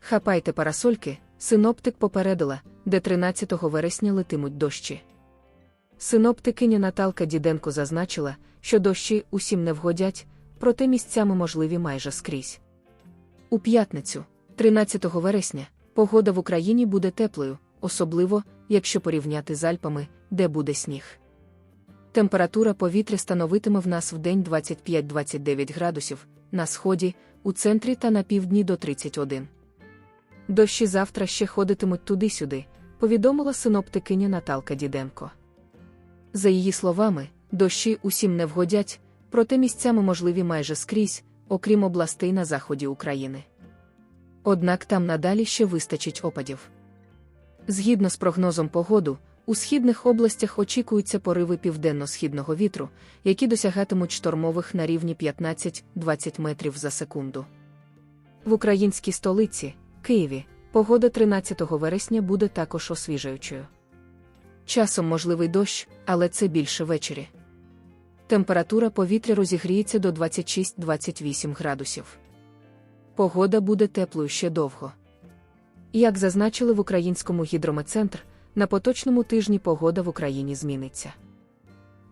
Хапайте парасольки, синоптик попередила, де 13 вересня летимуть дощі. Синоптикиня Наталка Діденко зазначила, що дощі усім не вгодять, проте місцями можливі майже скрізь. У п'ятницю, 13 вересня, погода в Україні буде теплою, особливо, якщо порівняти з Альпами, де буде сніг. Температура повітря становитиме в нас в день 25-29 градусів, на сході, у центрі та на півдні до 31. Дощі завтра ще ходитимуть туди-сюди, повідомила синоптикиня Наталка Діденко. За її словами, дощі усім не вгодять, проте місцями можливі майже скрізь, окрім областей на заході України. Однак там надалі ще вистачить опадів. Згідно з прогнозом погоду, у східних областях очікуються пориви південно-східного вітру, які досягатимуть штормових на рівні 15-20 метрів за секунду. В українській столиці, Києві, погода 13 вересня буде також освіжаючою. Часом можливий дощ, але це більше ввечері. Температура повітря розігріється до 26-28 градусів. Погода буде теплою ще довго. Як зазначили в українському гідрометцентр, на поточному тижні погода в Україні зміниться.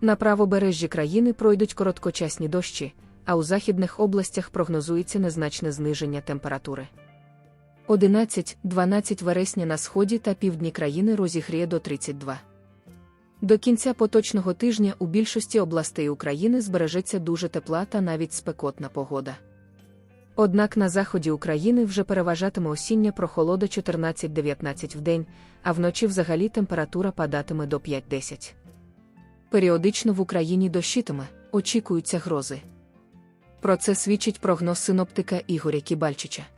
На правобережжі країни пройдуть короткочасні дощі, а у західних областях прогнозується незначне зниження температури. 11-12 вересня на сході та півдні країни розігріє до 32. До кінця поточного тижня у більшості областей України збережеться дуже тепла та навіть спекотна погода. Однак на заході України вже переважатиме осіння прохолода 14-19 в день, а вночі взагалі температура падатиме до 5-10. Періодично в Україні дощитиме, очікуються грози. Про це свідчить прогноз синоптика Ігоря Кібальчича.